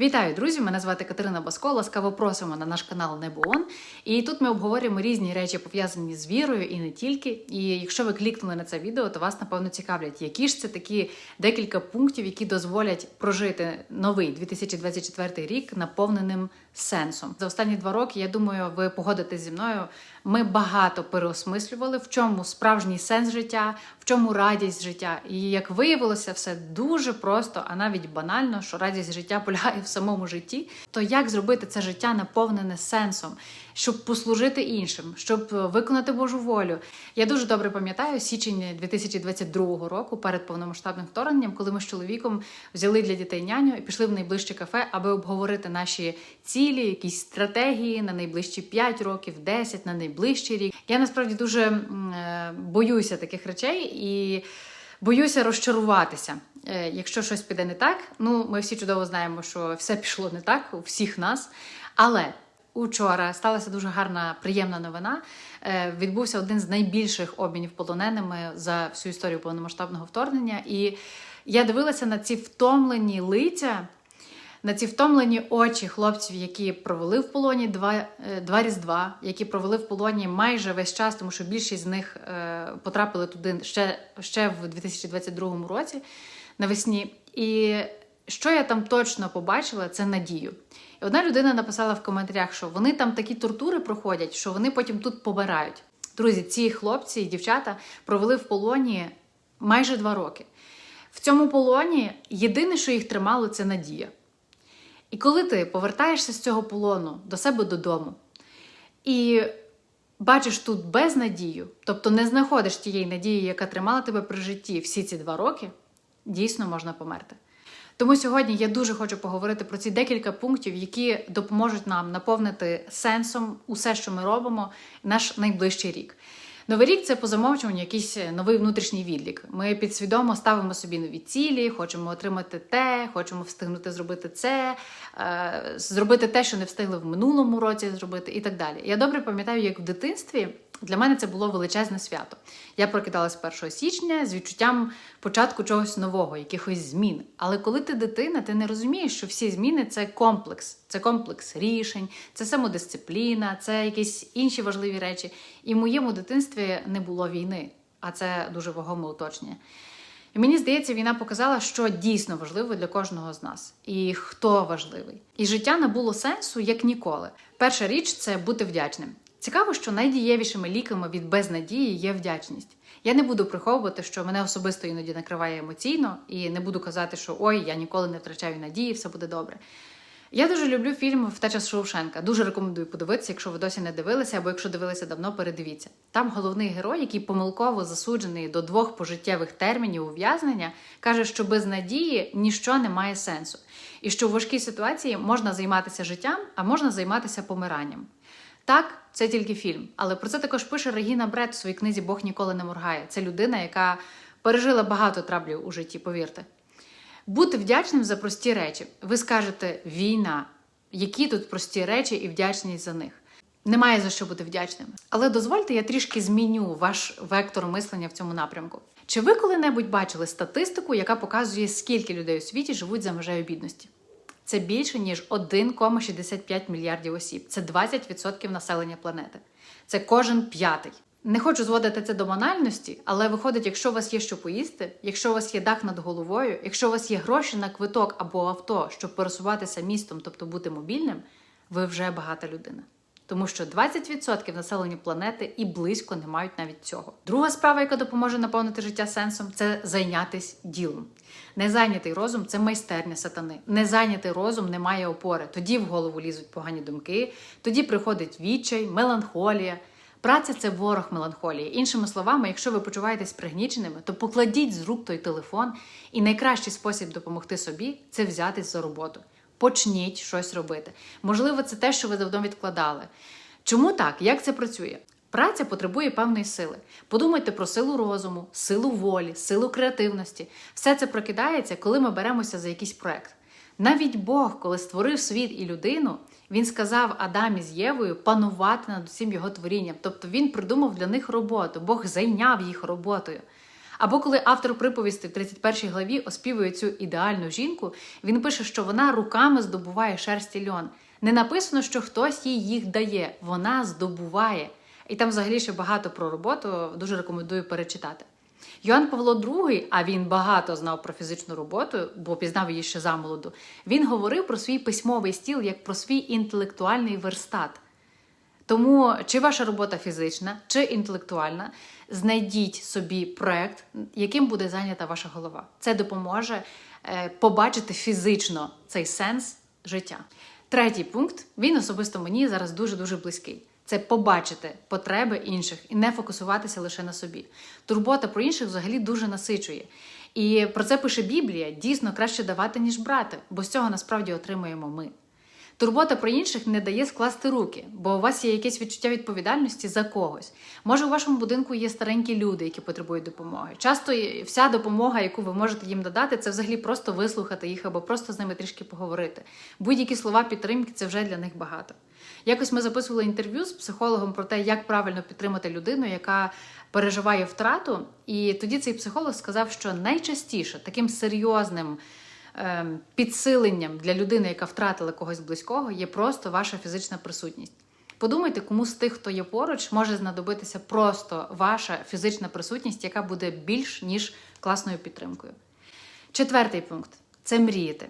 Вітаю, друзі! Мене звати Катерина Баско. Ласкаво просимо на наш канал Небоон. І тут ми обговорюємо різні речі, пов'язані з вірою і не тільки. І якщо ви клікнули на це відео, то вас напевно цікавлять, які ж це такі декілька пунктів, які дозволять прожити новий 2024 рік наповненим сенсом. За останні два роки, я думаю, ви погодитесь зі мною. Ми багато переосмислювали, в чому справжній сенс життя, в чому радість життя. І як виявилося, все дуже просто, а навіть банально, що радість життя полягає в самому житті. То як зробити це життя наповнене сенсом, щоб послужити іншим, щоб виконати Божу волю? Я дуже добре пам'ятаю січень 2022 року, перед повномасштабним вторгненням, коли ми з чоловіком взяли для дітей няню і пішли в найближче кафе, аби обговорити наші цілі, якісь стратегії на найближчі 5 років, 10, на найближчий рік. Я насправді дуже е, боюся таких речей і. Боюся розчаруватися, Е, якщо щось піде не так. Ну, ми всі чудово знаємо, що все пішло не так у всіх нас. Але учора сталася дуже гарна, приємна новина. Е, Відбувся один з найбільших обмінів полоненими за всю історію повномасштабного вторгнення. І я дивилася на ці втомлені лиця. На ці втомлені очі хлопців, які провели в полоні два, е, два різдва, які провели в полоні майже весь час, тому що більшість з них е, потрапили туди ще, ще в 2022 році навесні. І що я там точно побачила, це надію. І одна людина написала в коментарях, що вони там такі тортури проходять, що вони потім тут побирають. Друзі, ці хлопці і дівчата провели в полоні майже два роки. В цьому полоні єдине, що їх тримало, це надія. І коли ти повертаєшся з цього полону до себе додому і бачиш тут безнадію, тобто не знаходиш тієї надії, яка тримала тебе при житті всі ці два роки, дійсно можна померти. Тому сьогодні я дуже хочу поговорити про ці декілька пунктів, які допоможуть нам наповнити сенсом усе, що ми робимо, наш найближчий рік. Новий рік це по замовчуванню якийсь новий внутрішній відлік. Ми підсвідомо ставимо собі нові цілі, хочемо отримати те, хочемо встигнути зробити це, е, зробити те, що не встигли в минулому році зробити, і так далі. Я добре пам'ятаю, як в дитинстві для мене це було величезне свято. Я прокидалась 1 січня з відчуттям початку чогось нового, якихось змін. Але коли ти дитина, ти не розумієш, що всі зміни це комплекс, це комплекс рішень, це самодисципліна, це якісь інші важливі речі. І в моєму дитинстві не було війни, а це дуже вагоме уточнення. І мені здається, війна показала, що дійсно важливо для кожного з нас, і хто важливий. І життя набуло сенсу як ніколи. Перша річ це бути вдячним. Цікаво, що найдієвішими ліками від безнадії є вдячність. Я не буду приховувати, що мене особисто іноді накриває емоційно, і не буду казати, що ой, я ніколи не втрачаю надії, все буде добре. Я дуже люблю фільм Втеча з Шоушенка. Дуже рекомендую подивитися, якщо ви досі не дивилися, або якщо дивилися давно, передивіться. Там головний герой, який помилково засуджений до двох пожиттєвих термінів ув'язнення, каже, що без надії ніщо не має сенсу, і що в важкій ситуації можна займатися життям, а можна займатися помиранням. Так, це тільки фільм, але про це також пише Регіна Бред в своїй книзі Бог ніколи не моргає. Це людина, яка пережила багато траблів у житті, повірте. Бути вдячним за прості речі. Ви скажете війна, які тут прості речі і вдячність за них. Немає за що бути вдячним. Але дозвольте, я трішки зміню ваш вектор мислення в цьому напрямку. Чи ви коли-небудь бачили статистику, яка показує, скільки людей у світі живуть за межею бідності? Це більше ніж 1,65 мільярдів осіб. Це 20% населення планети. Це кожен п'ятий. Не хочу зводити це до банальності, але виходить, якщо у вас є що поїсти, якщо у вас є дах над головою, якщо у вас є гроші на квиток або авто, щоб пересуватися містом, тобто бути мобільним, ви вже багата людина. Тому що 20% населення планети і близько не мають навіть цього. Друга справа, яка допоможе наповнити життя сенсом, це зайнятись ділом. Незайнятий розум це майстерня сатани. Незайнятий розум не має опори. Тоді в голову лізуть погані думки, тоді приходить відчай, меланхолія. Праця це ворог меланхолії. Іншими словами, якщо ви почуваєтесь пригніченими, то покладіть з рук той телефон, і найкращий спосіб допомогти собі це взятись за роботу. Почніть щось робити. Можливо, це те, що ви давно відкладали. Чому так? Як це працює? Праця потребує певної сили. Подумайте про силу розуму, силу волі, силу креативності. Все це прокидається, коли ми беремося за якийсь проект. Навіть Бог, коли створив світ і людину, він сказав Адамі з Євою панувати над усім його творінням. Тобто він придумав для них роботу, Бог зайняв їх роботою. Або коли автор приповісти в 31 главі оспівує цю ідеальну жінку, він пише, що вона руками здобуває шерсті льон. Не написано, що хтось їй їх дає, вона здобуває. І там взагалі ще багато про роботу, дуже рекомендую перечитати. Йоанн Павло II, а він багато знав про фізичну роботу, бо пізнав її ще замолоду, він говорив про свій письмовий стіл як про свій інтелектуальний верстат. Тому чи ваша робота фізична, чи інтелектуальна, знайдіть собі проект, яким буде зайнята ваша голова. Це допоможе е, побачити фізично цей сенс життя. Третій пункт він особисто мені зараз дуже дуже близький. Це побачити потреби інших і не фокусуватися лише на собі. Турбота про інших взагалі дуже насичує. І про це пише Біблія: дійсно краще давати, ніж брати, бо з цього насправді отримуємо ми. Турбота про інших не дає скласти руки, бо у вас є якесь відчуття відповідальності за когось. Може, у вашому будинку є старенькі люди, які потребують допомоги. Часто вся допомога, яку ви можете їм додати, це взагалі просто вислухати їх або просто з ними трішки поговорити. Будь-які слова підтримки це вже для них багато. Якось ми записували інтерв'ю з психологом про те, як правильно підтримати людину, яка переживає втрату. І тоді цей психолог сказав, що найчастіше таким серйозним підсиленням для людини, яка втратила когось близького, є просто ваша фізична присутність. Подумайте, кому з тих, хто є поруч, може знадобитися просто ваша фізична присутність, яка буде більш ніж класною підтримкою. Четвертий пункт це мріяти.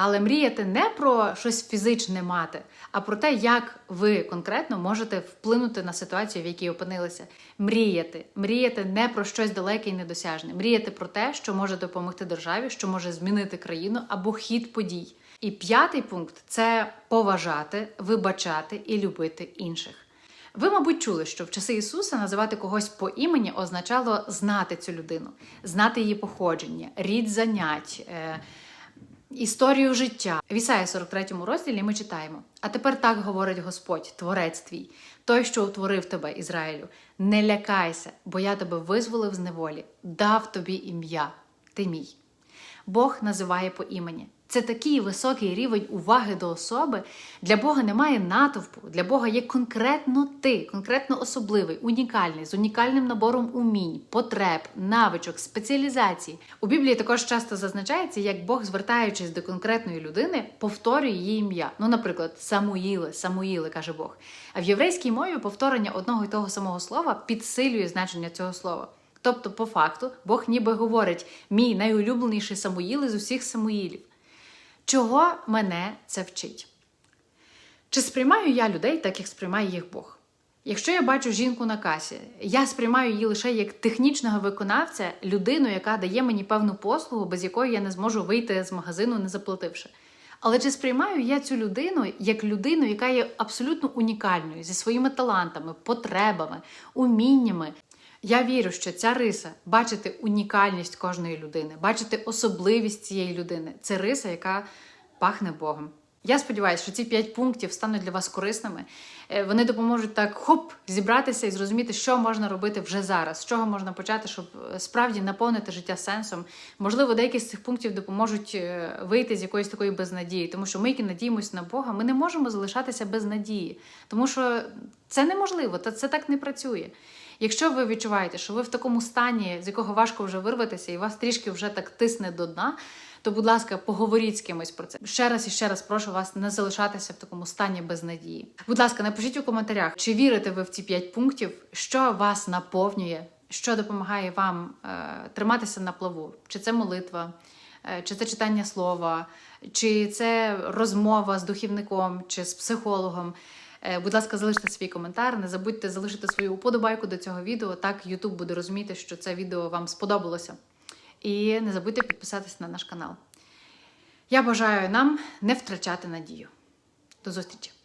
Але мріяти не про щось фізичне мати, а про те, як ви конкретно можете вплинути на ситуацію, в якій опинилися. Мріяти. Мріяти не про щось далеке і недосяжне. Мріяти про те, що може допомогти державі, що може змінити країну або хід подій. І п'ятий пункт це поважати, вибачати і любити інших. Ви, мабуть, чули, що в часи Ісуса називати когось по імені означало знати цю людину, знати її походження, рід занять. Е- Історію життя в Ісаї 43 розділі ми читаємо: А тепер так говорить Господь, Творець твій, той, що утворив тебе, Ізраїлю. Не лякайся, бо я тебе визволив з неволі, дав тобі ім'я, ти мій. Бог називає по імені. Це такий високий рівень уваги до особи. Для Бога немає натовпу. Для Бога є конкретно ти, конкретно особливий, унікальний, з унікальним набором умінь, потреб, навичок, спеціалізацій. У Біблії також часто зазначається, як Бог, звертаючись до конкретної людини, повторює її ім'я. Ну, наприклад, Самуїле, Самуїле, каже Бог. А в єврейській мові повторення одного і того самого слова підсилює значення цього слова. Тобто, по факту, Бог ніби говорить: мій найулюбленіший Самуїл із усіх Самуїлів. Чого мене це вчить? Чи сприймаю я людей так, як сприймає їх Бог? Якщо я бачу жінку на касі, я сприймаю її лише як технічного виконавця, людину, яка дає мені певну послугу, без якої я не зможу вийти з магазину, не заплативши. Але чи сприймаю я цю людину як людину, яка є абсолютно унікальною зі своїми талантами, потребами, уміннями? Я вірю, що ця риса бачити унікальність кожної людини, бачити особливість цієї людини це риса, яка пахне Богом. Я сподіваюся, що ці п'ять пунктів стануть для вас корисними. Е, Вони допоможуть так хоп зібратися і зрозуміти, що можна робити вже зараз, з чого можна почати, щоб е, справді наповнити життя сенсом. Можливо, деякі з цих пунктів допоможуть е, вийти з якоїсь такої безнадії, тому що ми, які надіємося на Бога, ми не можемо залишатися без надії, тому що це неможливо, та це так не працює. Якщо ви відчуваєте, що ви в такому стані, з якого важко вже вирватися, і вас трішки вже так тисне до дна, то, будь ласка, поговоріть з кимось про це. Ще раз і ще раз прошу вас не залишатися в такому стані без надії. Будь ласка, напишіть у коментарях, чи вірите ви в ці п'ять пунктів, що вас наповнює, що допомагає вам е, триматися на плаву, чи це молитва. Е, Чи це читання слова, чи це розмова з духівником, чи з психологом. Е, Будь ласка, залиште свій коментар. Не забудьте залишити свою уподобайку до цього відео. Так YouTube буде розуміти, що це відео вам сподобалося. І не забудьте підписатися на наш канал. Я бажаю нам не втрачати надію. До зустрічі!